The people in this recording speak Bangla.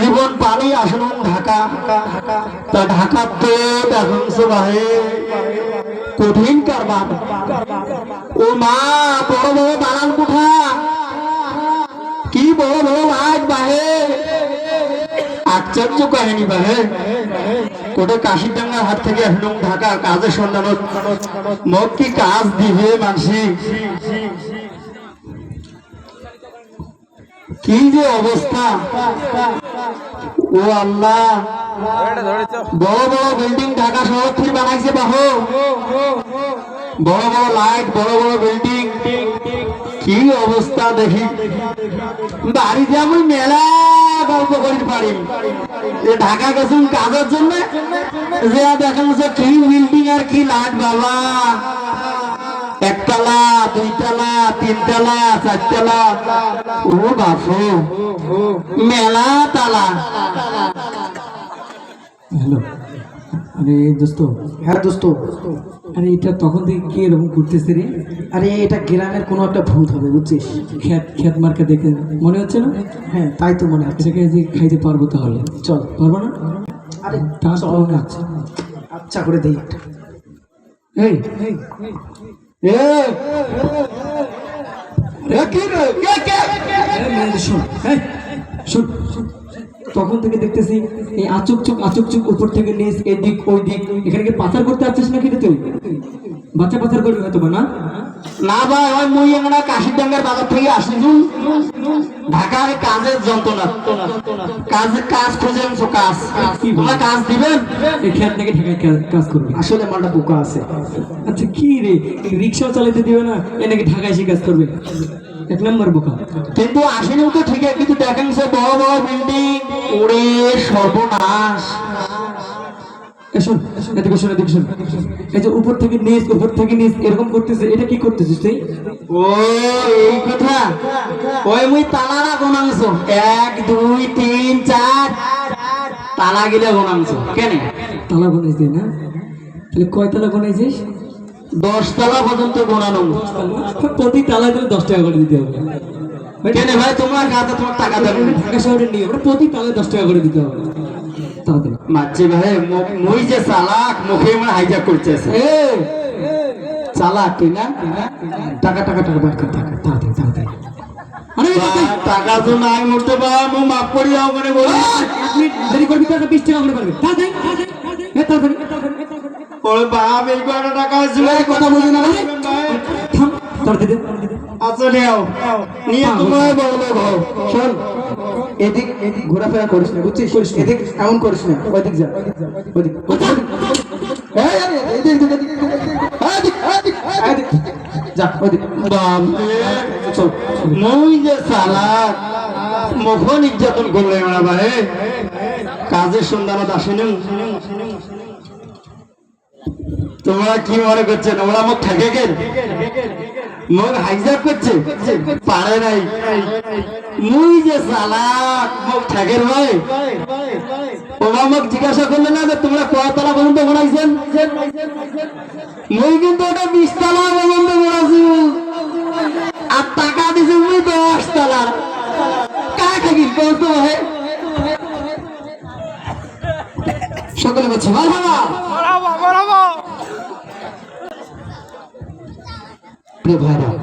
জীবন পানি আসুন ঢাকা। তা ঢাকার তো এখন ভাই কঠিন কারবার। ও মা, বড় বড় দালান কোঠা। কি বড় বড় লাইট বাহে। আশ্চর্য কাহিনী বাহে। কোটে কাশির ডাঙ্গার হাত থেকে এখন ঢাকা, কাজের সন্ধান মগ কি কাজ দিবে মানসি? কি যে অবস্থা। ও আল্লাহ। বড় বড় বিল্ডিং ঢাকা শহর থেকে বানাইছে বাহু। বড় বড় লাইট বড় বড় বিল্ডিং। কি অবস্থা দেখি। বাড়ি যে আমি মেলা গল্প করতে পারি। এ ঢাকা গেছেন কাজের জন্য? যে দেখা যাচ্ছে কি বিল্ডিং আর কি লাইট বাবা। তিনতলা চারতলা। ও বাপু মেলা তালা। হ্যালো আরে দোস্ত হ্যাঁ দোস্ত আরে এটা তখন থেকে কি এরকম করতেছে রে? আরে এটা গ্রামের কোনো একটা ভূত হবে বুঝছিস? খ্যাত খ্যাত মার্কা দেখে মনে হচ্ছে না? হ্যাঁ তাই তো মনে হচ্ছে। যে খাইতে পারব তাহলে। চল। পারব না? আরে তা চল। চল না। আচ্ছা করে দেই। একটা এই এই। এই। তখন থেকে দেখতেছি এই আচুক চোখ আচুক চোখ উপর থেকে নিস এদিক ওই দিক এখানে পাচার করতে আসছিস নাকি তুই? বাচ্চা পাচার করবি হয়তো না না ভাই ওই মুই বাজার থেকে ঢাকার কাজের যন্ত্রণা। কাজ কাজ খুঁজে আনছো কাজ। তোমরা কাজ দিবেন থেকে ঢাকায় কাজ করবি। আসলে মালটা বোকা আছে। আচ্ছা কি রে? রিক্সাও চালাতে দিবে না এ নাকি ঢাকায় এসে কাজ করবে। এক নম্বর বোকা। কিন্তু আসেনি তো ঠিক আছে কিন্তু দেখেন সে বড় বড় বিল্ডিং ওরে সর্বনাশ। শোন এদিকে শোন এদিকে শোন এই যে উপর থেকে নিচ উপর থেকে নিচ এরকম করতেছে এটা কি করতেছিস তুই? ও এই কথা? ওই মুই তালারা গোনাংশ এক দুই তিন চার। তালা গিলে গোনাংশ কেন? তালা বানাইছিস না? তাহলে কয় তালা বানাইছিস দশ তালা পর্যন্ত গোনানো। প্রতি তালায় তাহলে দশ টাকা করে দিতে হবে। কেন ভাই তোমার কাছে তোমার টাকা দেবে ঢাকা শহরের নিয়ে প্রতি তালায় দশ টাকা করে দিতে হবে। তাড়াতাড়ি মাছি ভাই মুই যে চালাক মুখে মানে হাইজাক করতেছে চালাক তুই না? টাকা টাকা টাকা বার কর টাকা তাড়াতাড়ি তাড়াতাড়ি টাকা। তো নাই মুখতে বা মু মাফ করি যাও করে বলি। দেরি করবি তো একটা টাকা করে পারবি। তাড়াতাড়ি তাড়াতাড়ি ওরে বাপ এই কয়টা টাকা আছে। কথা বুঝি না ভাই থাম তাড়াতাড়ি আচ্ছা নিও নিয়ে তোমার বড় লোক শোন এদিক ঘোরাফেরা করিস না বুঝছিস করিস এদিক এমন করিস না ওইদিক যা ওইদিক ভাই কাজের সন্ধানত আসেনি তোমরা কি মনে করছেন ওরা আমার থাকে মুখ হাইজাক করছে। পারে নাই। মুই যে চালাক মুখ ঠেকের ভাই ওরা মুখ জিজ্ঞাসা করলে না যে তোমরা কয়তলা পর্যন্ত বানাইছেন? মুই কিন্তু ওটা বিশ তলা পর্যন্ত বানাইছি আর টাকা দিছে মুই দশ তলা কার থাকি কত ভাই সকলে বলছে ভালো প্রিয় mübarek.